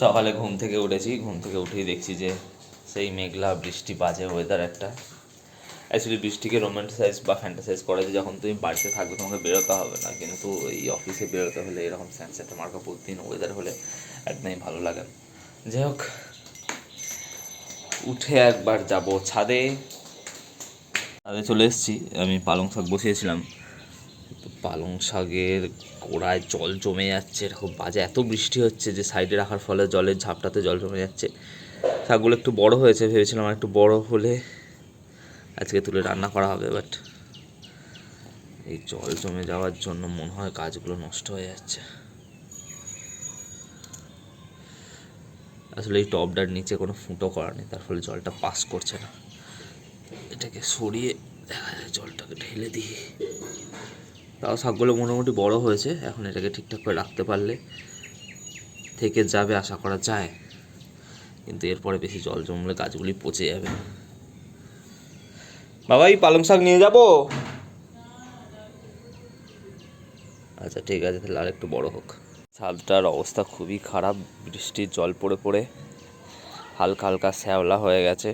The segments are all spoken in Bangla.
সকালে ঘুম থেকে উঠেছি, ঘুম থেকে উঠেই দেখছি যে সেই মেঘলা বৃষ্টি, বাজে ওয়েদার একটা। অ্যাকচুয়ালি বৃষ্টিকে রোমান্টিসাইজ বা ফ্যান্টাসাইজ করে যে যখন তুমি বাড়িতে থাকবে তোমাকে বেরোতে হবে না। কিন্তু এই অফিসে বেরোতে হলে, এরকম স্যানসেটে মার্কা প্রতিদিন ওয়েদার হলে একদমই ভালো লাগে। যাই হোক, উঠে একবার যাব ছাদে। ছাদে চলে এসেছি, আমি পালং শাক বসিয়েছিলাম। পালং শাকের গোড়ায় জল জমে যাচ্ছে, এরকম বাজে এত বৃষ্টি হচ্ছে যে সাইডে রাখার ফলে জলের ঝাপটাতে জল জমে যাচ্ছে। শাকগুলো একটু বড় হয়েছে ভেবেছিলাম একটু বড় হলে আজকে তুলে রান্না করা হবে বাট এই জল জমে যাওয়ার জন্য মনে হয় কাজগুলো নষ্ট হয়ে যাচ্ছে। আসলে এই টবটার নিচে কোনো ফুটো করা নেই, তার ফলে জলটা পাস করছে না। এটাকে সরিয়ে দেখা যায় জলটাকে ঢেলে দিই তাও শাকগুলো মোটামুটি বড় হয়েছে, এখন এটাকে ঠিকঠাক করে রাখতে পারলে থেকে যাবে আশা করা যায়। কিন্তু এরপরে বেশি জল জমলে গাছগুলি পচে যাবে। বাবা এই পালং শাক নিয়ে যাব? আচ্ছা ঠিক আছে, তাহলে আর একটু বড় হোক। ছাদটার অবস্থা খুবই খারাপ, বৃষ্টির জল পড়ে পড়ে, হালকা হালকা শ্যাওলা হয়ে গেছে।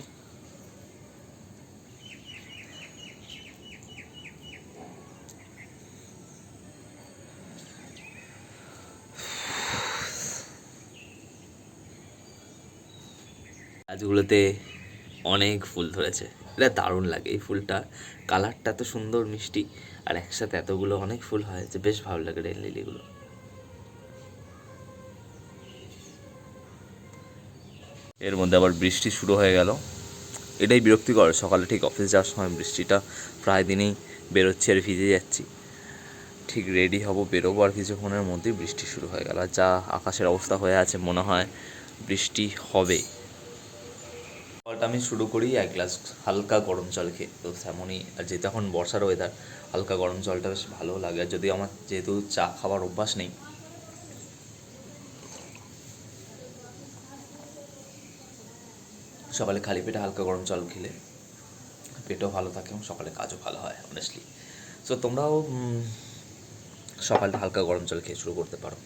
গাছগুলোতে অনেক ফুল ধরেছে। এটা দারুণ লাগে এই ফুলটা। কালারটা তো সুন্দর, মিষ্টি, আর একসাথে এতগুলো অনেক ফুল হয় যে বেশ ভালো লাগে রেল লিলিগুলো। এর মধ্যে আবার বৃষ্টি শুরু হয়ে গেল। এটাই বিরক্তিকর, সকালে ঠিক অফিস যাওয়ার সময় বৃষ্টিটা প্রায় দিনেই বেরোচ্ছি আর ভিজে যাচ্ছি। ঠিক রেডি হব, বেরোবো আর কিছুক্ষণের মধ্যেই বৃষ্টি শুরু হয়ে গেল। যা আকাশের অবস্থা হয়ে আছে, মনে হয় বৃষ্টি হবে জলটা আমি শুরু করি, এক গ্লাস হালকা গরম জল খেয়ে। তো তেমনই, আর যেহেতু এখন বর্ষার ওয়েদার হালকা গরম জলটা বেশ ভালো লাগে। আর যদি আমার যেহেতু চা খাবার অভ্যাস নেই, সকালে খালি পেটে হালকা গরম জল খেলে পেটও ভালো থাকে এবং সকালে কাজও ভালো হয় অনেস্টলি সো তোমরাও সকালটা হালকা গরম জল খেয়ে শুরু করতে পারো।